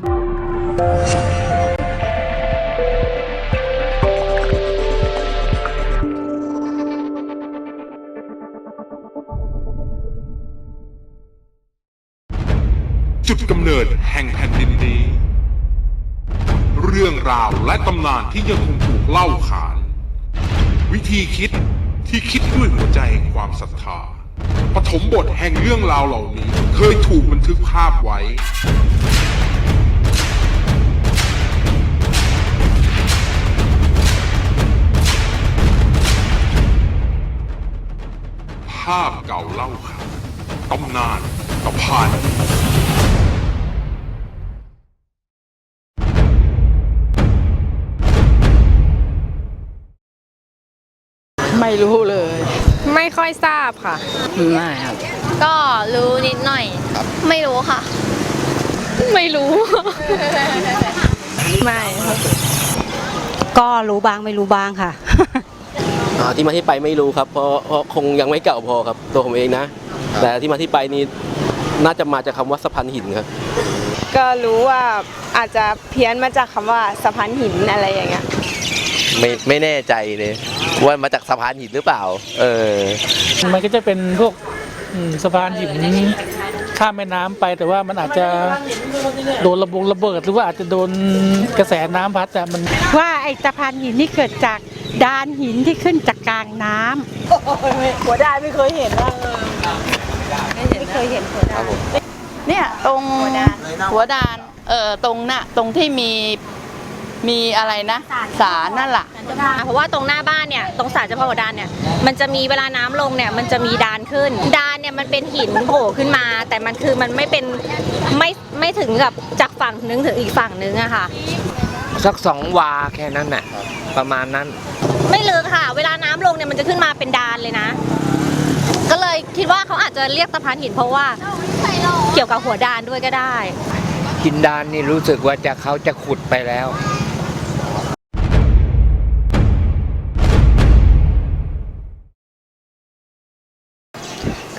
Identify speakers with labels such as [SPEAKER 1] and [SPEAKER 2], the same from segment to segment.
[SPEAKER 1] จุดกำเนิดแห่งแผ่นดินนี้ เรื่องราวและตำนานที่ยังคงถูกเล่าขาน วิธีคิดที่คิดด้วยหัวใจแห่งความศรัทธาปฐมบทแห่งเรื่องราวเหล่านี้ เคยถูกบันทึกภาพไว้าพเก่าเล่าขานตำนานตะพาน
[SPEAKER 2] ไม่รู้เลย
[SPEAKER 3] ไม่ค่อยทราบค่ะ
[SPEAKER 2] ไม่ครับ
[SPEAKER 4] ก็รู้นิดหน่อย ไม่รู้ค่ะ
[SPEAKER 3] ไม่รู้ ไม่ค่ะ
[SPEAKER 2] ก็รู้บ้างไม่รู้บ้างค่ะ
[SPEAKER 5] อ่าที่มาที่ไปไม่รู้ครับเพราะเพราะคงยังไม่เก่าพอครับ ตัวผมเองนะ แต่ที่มาที่ไปนี้น่าจะมาจากคำว่าสะพานหินครับ
[SPEAKER 3] ก็รู้ว่าอาจจะเพี้ยนมาจากคำว่าสะพานหินอะไรอย่างเงี้ย
[SPEAKER 5] ไม่ไม่แน่ใจเลยว่ามาจากสะพานหินหรือเปล่า เออ
[SPEAKER 6] มันก็จะเป็นพวกอืมสะพานหินข้ามแม่น้ำไป แต่ว่ามันอาจจะโดนระบงระเบิด หรือว่าอาจจะโดนกระแสน้ำพัดแต่มัน
[SPEAKER 7] ว่าไอ้สะพานหินนี่เกิดจาก ดานหินที่ขึ้นจากกลางน้ำ
[SPEAKER 2] หัวได้ไม่เคยเห็นว่า
[SPEAKER 7] ไม่เคยเห็นหัวดาน
[SPEAKER 8] เนี่ยตรงหัวดานเออตรงน่ะตรงที่มีมีอะไรนะศาลนั่นแหละ
[SPEAKER 4] เพราะว่าตรงหน้าบ้านเนี่ยตรงศาลเจ้าพ่อหัวดานเนี่ยมันจะมีเวลาน้ำลงเนี่ยมันจะมีดานขึ้น ดานเนี่ยมันเป็นหินโผล่ขึ้นมา แต่มันคือมันไม่เป็นไม่ไม่ถึงกับจากฝั่งนึงถึงอีกฝั่งนึงอะค่ะ
[SPEAKER 9] สักสองวาแค่นั้นน่ะประมาณนั้น
[SPEAKER 4] ไม่ลึกค่ะ เวลาน้ำลงเนี่ยมันจะขึ้นมาเป็นดานเลยนะ ก็เลยคิดว่าเขาอาจจะเรียกสะพานหินเพราะว่า เกี่ยวกับหัวดานด้วยก็ได้
[SPEAKER 9] กินดานนี่รู้สึกว่าจะเขาจะขุดไปแล้ว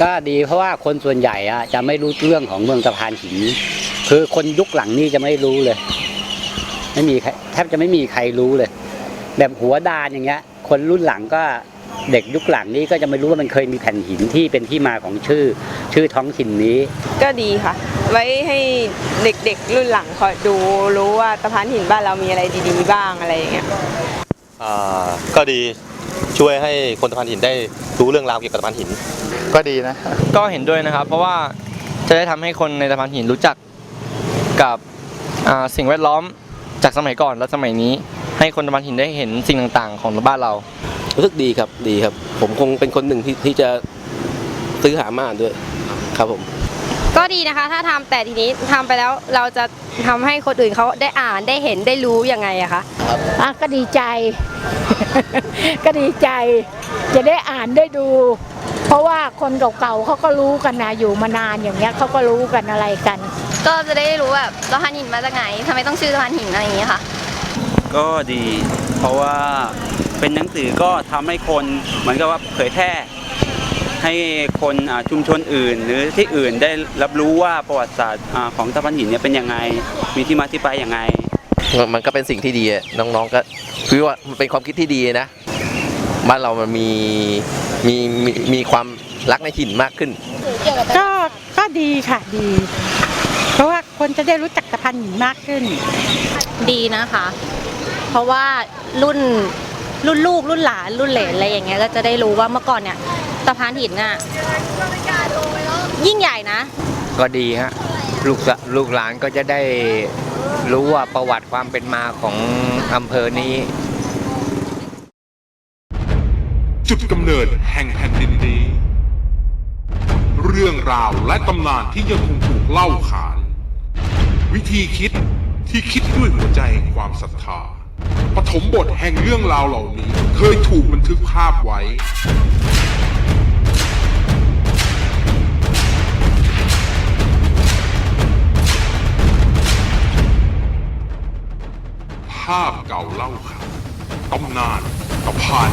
[SPEAKER 10] ก็ดีเพราะว่าคนส่วนใหญ่อะจะไม่รู้เรื่องของเมืองสะพานหิน คือคนยุคหลังนี่จะไม่รู้เลย ไม่มีใครแทบจะไม่มีใครรู้เลย แบบหัวดานอย่างเงี้ย คนรุ่นหลังก็เด็กยุคหลังนี้ก็จะไม่รู้ว่ามันเคยมีแผ่นหินที่เป็นที่มาของชื่อ ชื่อท้องถิ่นนี้
[SPEAKER 3] ก็ดีค่ะ ไว้ให้เด็กๆรุ่นหลังคอยดูรู้ว่าสะพานหินบ้านเรามีอะไรดีๆบ้างอะไรอย่างเงี้ย
[SPEAKER 11] อ่าก็ดีช่วยให้คนสะพานหินได้รู้เรื่องราวเกี่ยวกับสะพานหิน
[SPEAKER 9] ก็ดีนะ
[SPEAKER 12] ก็เห็นด้วยนะครับ เพราะว่าจะได้ทำให้คนในสะพานหินรู้จักกับอ่าสิ่งแวดล้อม จากสมัยก่อนและสมัยนี้ ให้คนสะพานหินได้เห็นสิ่งต่างๆ ของบ้านเรา
[SPEAKER 5] รู้สึกดีครับดีครับ ผมคงเป็นคนหนึ่งที่ที่จะซื้อหามาอ่านด้วยครับผม
[SPEAKER 4] ก็ดีนะคะ ถ้าทำแต่ทีนี้ทำไปแล้วเราจะทำให้คนอื่นเขาได้อ่านได้เห็นได้รู้ยังไงอะคะ
[SPEAKER 7] อะก็ดีใจ ก็ดีใจ จะได้อ่านได้ดู เพราะว่าคนเก่าๆเขาก็รู้กันนะอยู่มานานอย่างเงี้ยเขาก็รู้กันอะไรกัน
[SPEAKER 4] ก็จะได้รู้แบบสะพานหินมาจากไหนทำไมต้องชื่อสะพานหินอะไรอย่างเงี้ยค่ะ
[SPEAKER 13] ก็ดีเพราะว่าเป็นหนังสือก็ทำให้คนเหมือนกับว่าเผยแพร่ให้คนอ่าชุมชนอื่น หรือที่อื่นได้รับรู้ว่าประวัติศาสตร์อ่าของตะพันหินเนี่ยเป็นยังไง มีที่มาที่ไปยังไง
[SPEAKER 5] มันก็เป็นสิ่งที่ดีอะน้องๆก็คือว่ามันเป็นความคิดที่ดีนะบ้านเรามันมีมีมีมีความรักในหินมากขึ้น
[SPEAKER 7] ก็ก็ดีค่ะดีเพราะว่า คนจะได้รู้จักสะพานหินมากขึ้น
[SPEAKER 4] ดีนะคะ เพราะว่ารุ่นรุ่นลูกรุ่นหลานรุ่นเหลนอะไรอย่างเงี้ยก็จะได้รู้ว่าเมื่อก่อนเนี่ยสะพานหินน่ะยิ่งใหญ่นะ
[SPEAKER 9] ก็ดีฮะลูกสะลูกหลานก็จะได้รู้ว่าประวัติความเป็นมาของอำเภอนี้
[SPEAKER 1] จุดกำเนิดแห่งแผ่นดินนี้ เรื่องราวและตำนานที่ยังคงถูกเล่าขาน วิธีคิดที่คิดด้วยหัวใจแห่งความศรัทธาปฐมบทแห่งเรื่องราวเหล่านี้ เคยถูกบันทึกภาพไว้ ภาพเก่าเล่าขานตำนานตะพาน